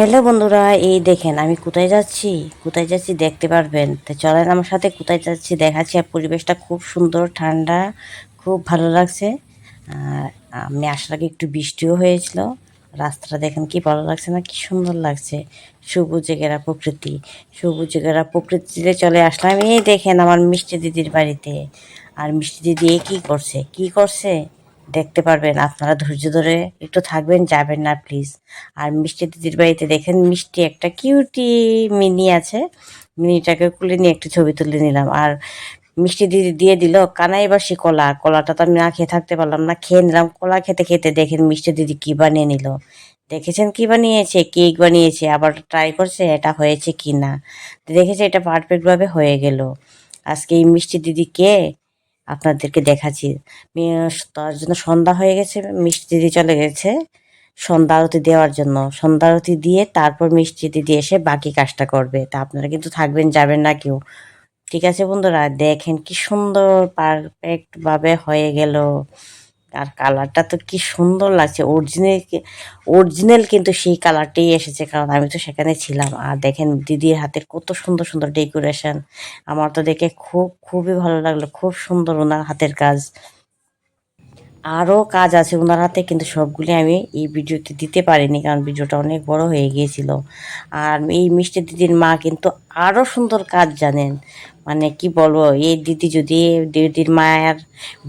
Hello বন্ধুরা, এই দেখেন, আমি কোথায় যাচ্ছি? কোথায় যাচ্ছি দেখতে পারবেন। তো চলেন আমার সাথে কোথায় যাচ্ছি দেখাচ্ছি, আর পরিবেশটা খুব সুন্দর, ঠান্ডা, খুব ভালো লাগছে। আর আমি আসার আগে একটু বৃষ্টিও হয়েছিল। রাস্তাটা দেখেন কি ভালো লাগছে না, কি সুন্দর লাগছে। সবুজে ঘেরা প্রকৃতি, সবুজে ঘেরা প্রকৃতিতে চলে আসলাম। এই দেখেন আমার মিষ্টি দিদির বাড়িতে। আর মিষ্টি দিদি কী করছে? কি করছে? দেখতে পারবেন। আপনারা ধৈর্য ধরে একটু থাকবেন, যাবেন না প্লিজ আর মিষ্টি দিদির বাড়িতে দেখেন মিষ্টি একটা কিউটি মিনি আছে। মিনিটাকে কুলে নিয়ে একটু ছবি তুলে নিলাম। আর মিষ্টি দিদি দিয়ে দিল কানাইবাসী কলা। কলাটা তো আমি না খেয়ে থাকতে পারলাম না। খেয়ে নিলাম। কলা খেতে খেতে দেখেন মিষ্টি দিদি কী বানিয়ে নিল। দেখেছেন কি বানিয়েছে? কেক বানিয়েছে। আবার ট্রাই করছে এটা হয়েছে কি না দেখেছে এটা পারফেক্টভাবে হয়ে গেল। আজকে এই মিষ্টি দিদি কে আপনাদেরকে দেখাচ্ছি। তার জন্য সন্ধ্যা হয়ে গেছে, মিষ্টি দিদি চলে গেছে। সন্ধ্যা আরতি দেওয়ার জন্য। সন্ধ্যা আরতি দিয়ে তারপর মিষ্টি দিদি এসে বাকি কাজটা করবে। তা আপনারা কিন্তু থাকবেন, যাবেন না কেউ। ঠিক আছে বন্ধুরা, দেখেন কি সুন্দর পারফেক্টভাবে হয়ে গেল। আর কালারটা তো কি সুন্দর লাগছে। অরিজিনাল অরিজিনাল কিন্তু সেই কালারটাই এসেছে, কারণ আমি তো সেখানে ছিলাম। আর দেখেন দিদির হাতের কত সুন্দর সুন্দর ডেকোরেশন আমার তো দেখে খুব, খুবই ভালো লাগল। খুব সুন্দর ওনার হাতের কাজ। আরও কাজ আছে ওনার হাতে, কিন্তু সবগুলি আমি এই ভিডিওতে দিতে পারিনি, কারণ ভিডিওটা অনেক বড় হয়ে গিয়েছিল। আর এই মিষ্টি দিদির মা কিন্তু আরও সুন্দর কাজ জানেন। মানে কি বলব, এই দিদি যদি দিদির মায়ের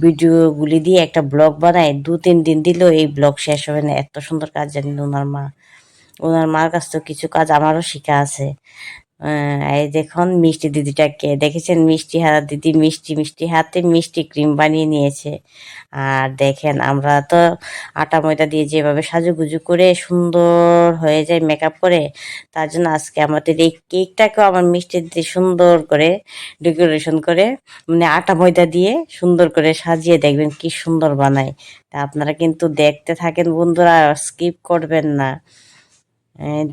ভিডিওগুলি দিয়ে একটা ব্লগ বানায়, দু, তিন দিন দিলেও এই ব্লগ শেষ হবে না। এত সুন্দর কাজ জানেন ওনার মা। ওনার মার কাছ তো কিছু কাজ আমারও শেখা আছে। এই দেখুন, মিষ্টি দিদিটাকে। দেখেছেন? মিষ্টি হাত, দিদি মিষ্টি মিষ্টি হাতে মিষ্টি ক্রিম বানিয়ে নিয়েছে। আর দেখেন, আমরা তো আটা, ময়দা দিয়ে যেভাবে সাজুগুজু করে সুন্দর হয়ে যায় মেকআপ করে, তার জন্য আজকে আমাদের এই কেকটাকেও আমার মিষ্টি দিদি সুন্দর করে ডেকোরেশন করে মানে আটা, ময়দা দিয়ে সুন্দর করে সাজিয়ে দেখবেন কি সুন্দর বানায়। তা আপনারা কিন্তু দেখতে থাকেন, বন্ধুরা স্কিপ করবেন না।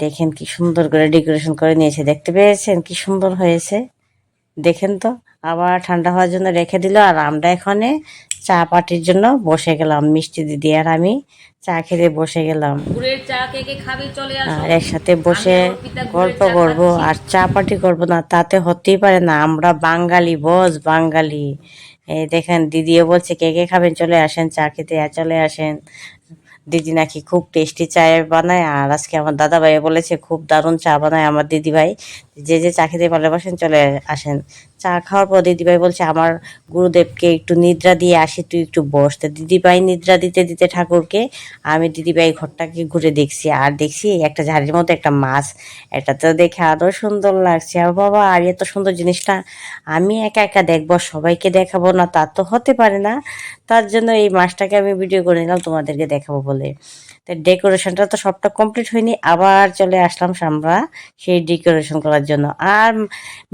দেখেন কি সুন্দর করে ডেকোরেশন করে নিয়েছে দেখতে পেয়েছেন? কি সুন্দর হয়েছে। দেখেন তো আবার ঠান্ডা হওয়ার জন্য রেখে দিল আর আমরা এখানে চা পাটির জন্য বসে গেলাম। মিষ্টি দিদি আর আমি চা খেতে বসে গেলাম। আর একসাথে বসে গল্প করব আর চা পাটি করব না তাতে হতেই পারে না। আমরা বাঙালি বস বাঙালি। এই দেখেন দিদিও বলছে কে কে খাবেন? চলে আসেন চা খেতে চলে আসেন। দিদি নাকি খুব টেস্টি চা বানায়, আর আজকে আমার দাদা ভাই বলেছে, খুব দারুণ চা বানায় আমার দিদি ভাই যে যে চা খেতে ভালোবাসেন চলে আসেন। চা খাওয়ার পর দিদিভাই বলছে, আমার গুরুদেবকে একটু নিদ্রা দিয়ে আসি, তুই একটু বস। তা দিদি ভাই নিদ্রা দিতে দিতে ঠাকুরকে, আমি দিদিভাই ঘরটাকে ঘুরে দেখছি, আর দেখছি একটা ঝাড়ির মতো একটা মাছ। এটা তো দেখে আরও সুন্দর লাগছে। আর বাবা, আর এত সুন্দর জিনিসটা আমি একা একা দেখব, সবাইকে দেখাবো না? তা তো হতে পারে না। তার জন্য এই মাছটাকে আমি ভিডিও করে নিলাম, তোমাদেরকে দেখাবো বলে। তো ডেকোরেশনটা তো সবটা কমপ্লিট হয়নি। আবার চলে আসলাম আমরা সেই ডেকোরেশন করার জন্য। আর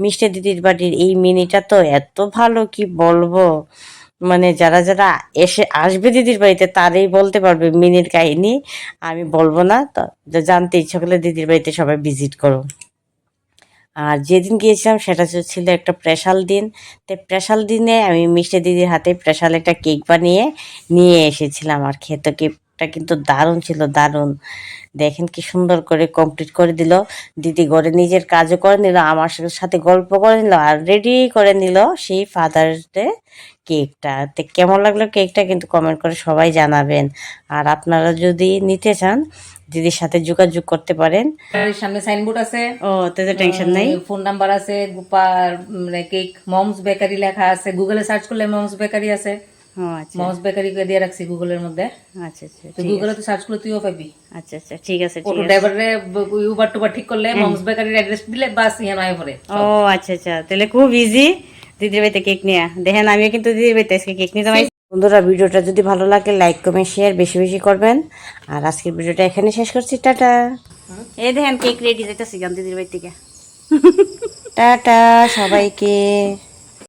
মিষ্টি দিদির বাড়ির এই মিনিটা তো এত ভালো, কি বলব? মানে যারা যারা এসে আসবে দিদির বাড়িতে, তারাই বলতে পারবে মিনির কাহিনী। আমি বলব না, তো জানতে ইচ্ছা করলে দিদির বাড়িতে সবাই ভিজিট করো। আর যেদিন গিয়েছিলাম, সেটা ছিল একটা প্রেশাল দিন। তো প্রেশাল দিনে আমি মিষ্টি দিদির হাতে প্রেশাল একটা কেক বানিয়ে নিয়ে এসেছিলাম আর খেতে কেকটা কিন্তু দারুণ ছিল দারুণ। দেখেন কি সুন্দর করে কমপ্লিট করে দিল। দিদি ঘরে নিজের কাজও করে নিল আমার সাথে গল্প করে নিল আর রেডি করে নিল সেই ফাদার্স ডে কেকটা তো কেমন লাগল কেকটা কিন্তু কমেন্ট করে সবাই জানাবেন। আর আপনারা যদি নিতে চান দিদির সাথে যোগাযোগ করতে পারেন। সামনে সাইনবোর্ড আছে। ও তাতে টেনশন নাই। ফোন নাম্বার আছে গোপাল কেক মমস বেকারি লেখা আছে। গুগলে সার্চ করলে মমস বেকারি আছে। ও আচ্ছা। মমস বেকারি দিয়ে রাখছি গুগলের মধ্যে। আচ্ছা আচ্ছা তো গুগলে তো সার্চ করলে তুইও পাবি। আচ্ছা আচ্ছা ঠিক আছে অটো ড্রাইভারে উবার টুবার ঠিক করলে মমস বেকারির অ্যাড্রেস দিলে বাস ইয়ে নয় পরে ও আচ্ছা আচ্ছা তাহলে খুব ইজি দিদির বাড়িতে কেক নেওয়া দেখেন আমিও কিন্তু দিদির বাড়িতে আজকে কেক নিতে পারি বন্ধুরা ভিডিওটা যদি ভালো লাগে লাইক কমেন্ট শেয়ার বেশি বেশি করবেন। আর আজকের ভিডিওটা এখানে শেষ করছি। টাটা। এই দেখেন কেক রেডি যাইতেছি গান দিদির বাড়ি থেকে। টাটা সবাইকে।